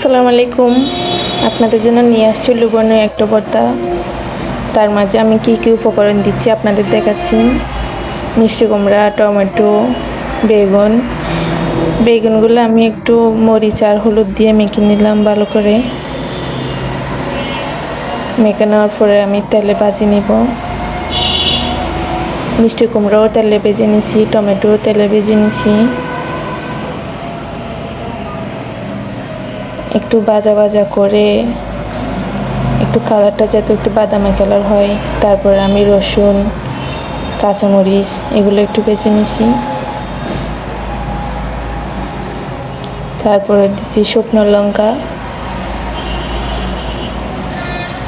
আসসালামু আলাইকুম। আপনাদের জন্য নিয়ে আসছি লুবনের একটা ভর্তা তার মাঝে আমি কী কী উপকরণ দিচ্ছি আপনাদের দেখাচ্ছি। মিষ্টি কুমড়া, টমেটো, বেগুন। বেগুনগুলো আমি একটু মরিচ আর হলুদ দিয়ে মেখে নিলাম ভালো করে। মেখে নেওয়ার পরে আমি তেলে ভাজি নিব। মিষ্টি কুমড়াও তেলে ভেজে নিছি টমেটো তেলে ভেজে নিছি। একটু বাজা বাজা করে, একটু কালারটা যাতে একটু বাদামি কালার হয়। তারপরে আমি রসুন, কাঁচামরিচ এগুলো একটু বেছে নিছি। তারপরে দিছি শুকনো লঙ্কা।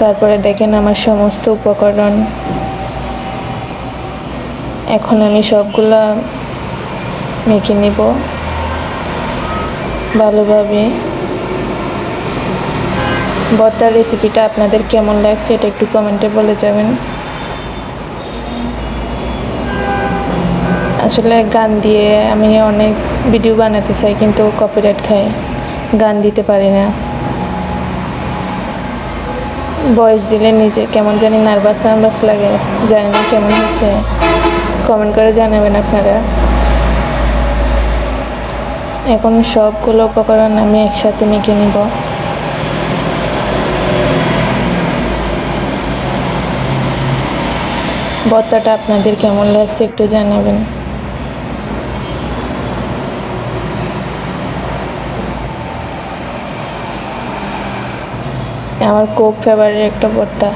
তারপরে দেখেন আমার সমস্ত উপকরণ। এখন আমি সবগুলা মেখে নিব ভালোভাবে। ভর্তার রেসিপিটা আপনাদের কেমন লাগছে এটা একটু কমেন্টে বলে যাবেন। আসলে গান দিয়ে আমি অনেক ভিডিও বানাতে চাই, কিন্তু কপিরাইট খাই গান দিতে পারি না। ভয়েস দিলে নিজে কেমন জানি নার্ভাস নার্ভাস লাগে। জানি না কেমন হয়েছে কমেন্ট করে জানাবেন আপনারা। এখন সবগুলো উপকরণ আমি একসাথে মেখে নিব। ভর্তাটা আপনাদের কেমন লাগছে একটু জানাবেন। আমার খুব ফেভারিট একটা ভর্তা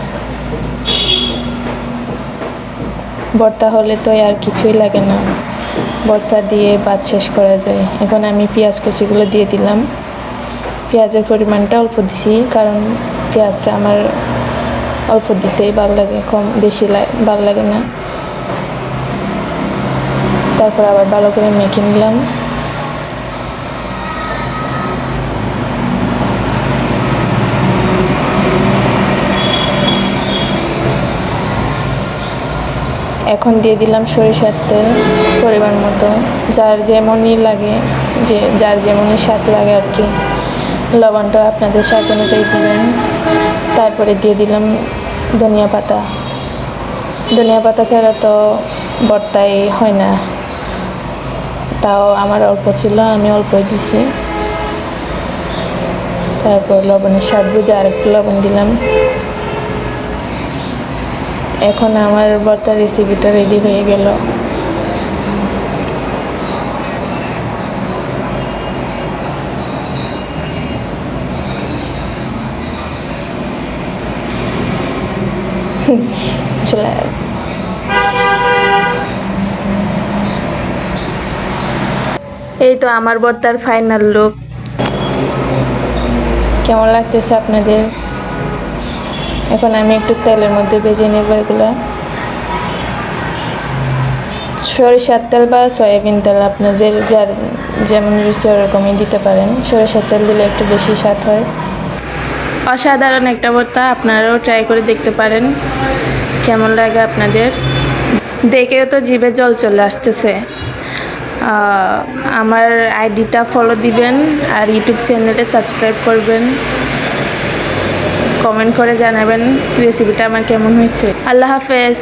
ভর্তা হলে তো আর কিছুই লাগে না। ভর্তা দিয়ে ভাত শেষ করা যায়। এখন আমি পেঁয়াজ কুচিগুলো দিয়ে দিলাম। পেঁয়াজের পরিমাণটা অল্প দিছি, কারণ পেঁয়াজটা আমার অল্প দিতেই ভালো লাগে, কম বেশি ভালো লাগে না। তারপর আবার ভালো করে মেখে নিলাম। এখন দিয়ে দিলাম সরিষার তেল পরিমাণ মতো, যার যেমনই লাগে, যে, যার যেমনই স্বাদ লাগে আর কি। লবণটা আপনাদের স্বাদ অনুযায়ী দেবেন। তারপরে দিয়ে দিলাম ধনিয়া পাতা। ধনিয়া পাতা ছাড়া তো বর্তাই হয় না। তাও আমার অল্প ছিল, আমি অল্পই দিছি। তারপর লবণের স্বাদ বুঝে আরেকটু লবণ দিলাম। এখন আমার ভর্তা রেসিপিটা রেডি হয়ে গেল। আসলে এই তো আমার ভর্তার ফাইনাল লুক কেমন লাগতেছে আপনাদের? এখন আমি একটু তেলের মধ্যে ভেজে নেব এগুলো। সরিষার তেল বা সয়াবিন তেল আপনাদের যার যেমন রুচি ওরকমই দিতে পারেন। সরিষার তেল দিলে একটু বেশি স্বাদ হয়। অসাধারণ একটা ভর্তা আপনারাও ট্রাই করে দেখতে পারেন। কেমন লাগে আপনাদের? দেখেও তো জিভে জল চলে আসতেছে। আমার আইডিটা ফলো দিবেন আর ইউটিউব চ্যানেলে সাবস্ক্রাইব করবেন। কমেন্ট করে জানাবেন রেসিপিটা আমার কেমন হয়েছে। আল্লাহ হাফেজ।